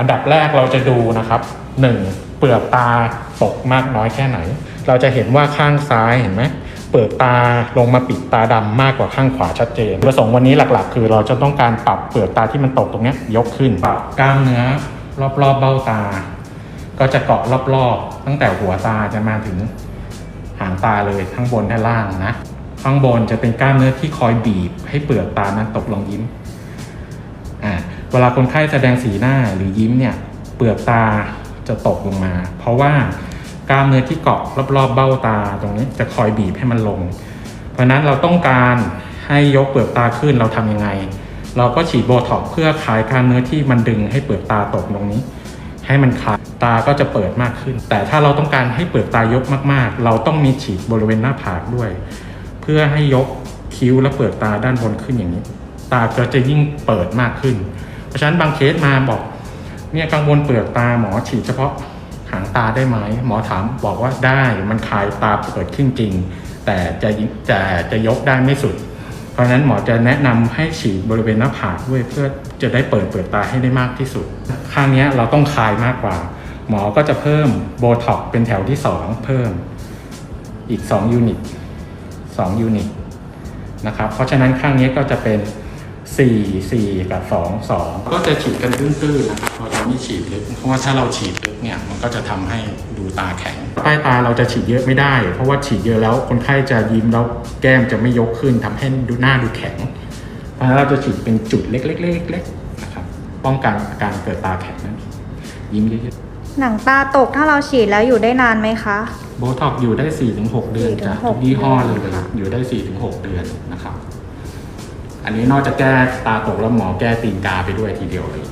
อันดับแรกเราจะดูนะครับหนึ่งเปลือกตาตกมากน้อยแค่ไหน เราจะเห็นว่าข้างซ้ายเห็นไหมเปลือกตาลงมาปิดตาดำมากกว่าข้างขวาชัดเจนประสงค์วันนี้หลักๆ คือเราจะต้องการปรับเปลือกตาที่มันตกตรงนี้ยกขึ้นปรับกล้ามเนื้อรอบๆเบ้าตา ก็จะเกาะรอบๆ ตั้งแต่หัวตาจะมาถึงหางตาเลยทั้งบนและล่างนะ ข้างบนจะเป็นกล้ามเนื้อที่คอยบีบให้เปลือกตานั้นตกลงยิ้มอ่า เวลาคนไข้แสดงสีหน้าหรือยิ้มเนี่ยเปลือกตาจะตกลงมา เพราะว่ากล้ามเนื้อที่เกาะรอบๆเบ้าตาตรงนี้จะคอยบีบให้มันลง เพราะนั้นเราต้องการให้ยกเปลือกตาขึ้นเราทำยังไง เราก็ฉีดโบท็อกเพื่อคลายกล้ามเนื้อที่มันดึงให้เปลือกตาตกตรงนี้ ให้มันคลายตาก็จะเปิดมากขึ้น แต่ถ้าเราต้องการให้เปลือกตายกมากๆ เราต้องมีฉีดบริเวณหน้าผากด้วย เพื่อให้ยกคิ้วและเปลือกตาด้านบนขึ้นอย่างนี้ ตาก็จะยิ่งเปิดมากขึ้น เพราะฉะนั้นบางเคสมาบอกเนี่ยกังวลเปลือกตาหมอฉีดเฉพาะหางตาได้ไหมหมอถามบอกว่าได้มันคลายตาเปิดขึ้นจริง แต่จะจะจะยกได้ไม่สุด เพราะฉะนั้นหมอจะแนะนำให้ฉีดบริเวณหน้าผากด้วยเพื่อจะได้เปิดเปลือกตาให้ได้มากที่สุด ข้างนี้เราต้องคลายมากกว่า หมอก็จะเพิ่มโบท็อกเป็นแถวที่ 2 เพิ่มอีก2ยูนิต2ยูนิตนะครับเพราะฉะนั้นข้างนี้ก็จะเป็น 4 4 กับ 2 2 ก็จะฉีดกันตื้นๆนะครับเราจะไม่ฉีดลึกเพราะว่าถ้าเราฉีดลึกเนี่ยมันก็จะทำให้ดูตาแข็งใต้ตาเราจะฉีดเยอะไม่ได้ เพราะว่าฉีดเยอะแล้วคนไข้จะยิ้มแล้วแก้มจะไม่ยกขึ้นทำให้ดูหน้าดูแข็งเพราะฉะนั้นเราจะฉีดเป็นจุดเล็กๆๆๆนะครับป้องกันอาการเกิดตาแข็งนั่นเองยิ้มเยอะหนังตาตกถ้าเราฉีดแล้วอยู่ได้นานไหมคะๆโบท็อกอยู่ได้ 4-6 เดือนจ้ะ4-6ทุกยี่ห้อเลยเดือนค่ะอยู่ได้ 4-6 เดือนนะครับ อันนี้นอกจากแก้ตาตกแล้วหมอแก้ตีนกาไปด้วยทีเดียวเลย